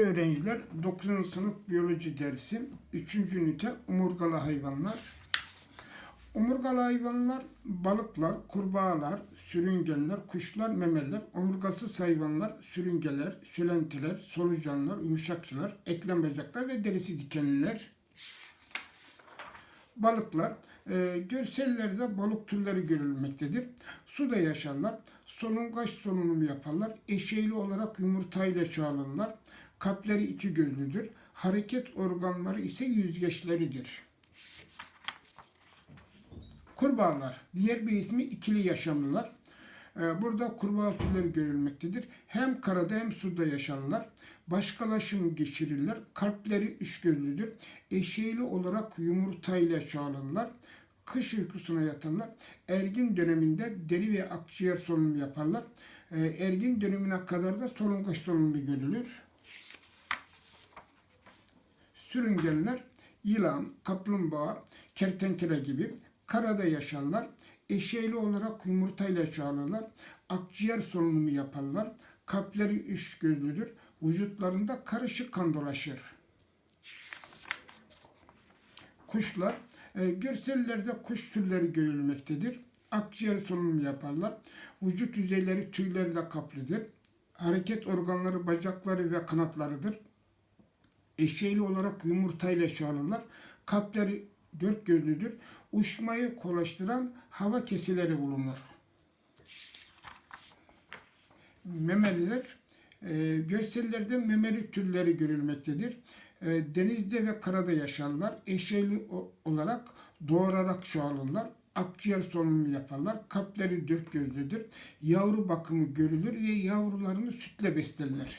öğrenciler 9. sınıf biyoloji dersi 3. ünite omurgalı hayvanlar. Omurgalı hayvanlar balıklar, kurbağalar, sürüngenler, kuşlar, memeliler, omurgasız hayvanlar, sürüngeler, sülentiler, solucanlar, yumuşakçılar, eklem bacaklar ve derisi dikenliler. Balıklar, e, görsellerde balık türleri görülmektedir. Suda yaşarlar, solungaç solunumu yaparlar, eşeğli olarak yumurtayla çoğalırlar, kalpleri iki gözlüdür, hareket organları ise yüzgeçleridir. Kurbağalar, diğer bir ismi ikili yaşamlılar. Ee, Burada kurbağa türleri görülmektedir. Hem karada hem suda yaşarlar. Başkalaşım geçirirler. Kalpleri üç gözlüdür. Eşeğli olarak yumurtayla çoğalırlar. Kış uykusuna yatarlar. Ergin döneminde deri ve akciğer solunumu yaparlar. Ee, Ergin dönemine kadar da solungaç solunumu görülür. Sürüngenler yılan, kaplumbağa, kertenkele gibi karada yaşarlar. Eşeğli olarak yumurtayla çoğalırlar. Akciğer solunumu yaparlar. Kalpleri üç gözlüdür. Vücutlarında karışık kan dolaşır. Kuşlar, e, görsellerde kuş türleri görülmektedir. Akciğer solunumu yaparlar. Vücut yüzeyleri tüylerle kaplıdır. Hareket organları bacakları ve kanatlarıdır eşeğli olarak yumurtayla çoğalırlar. Kalpleri dört gözlüdür. Uçmayı kolaylaştıran hava kesileri bulunur. Memeliler, e, görsellerde memeli türleri görülmektedir. E, denizde ve karada yaşarlar. Eşeğli o- olarak doğurarak çoğalırlar. Akciğer solunumu yaparlar. Kalpleri dört gözlüdür. Yavru bakımı görülür ve yavrularını sütle beslerler.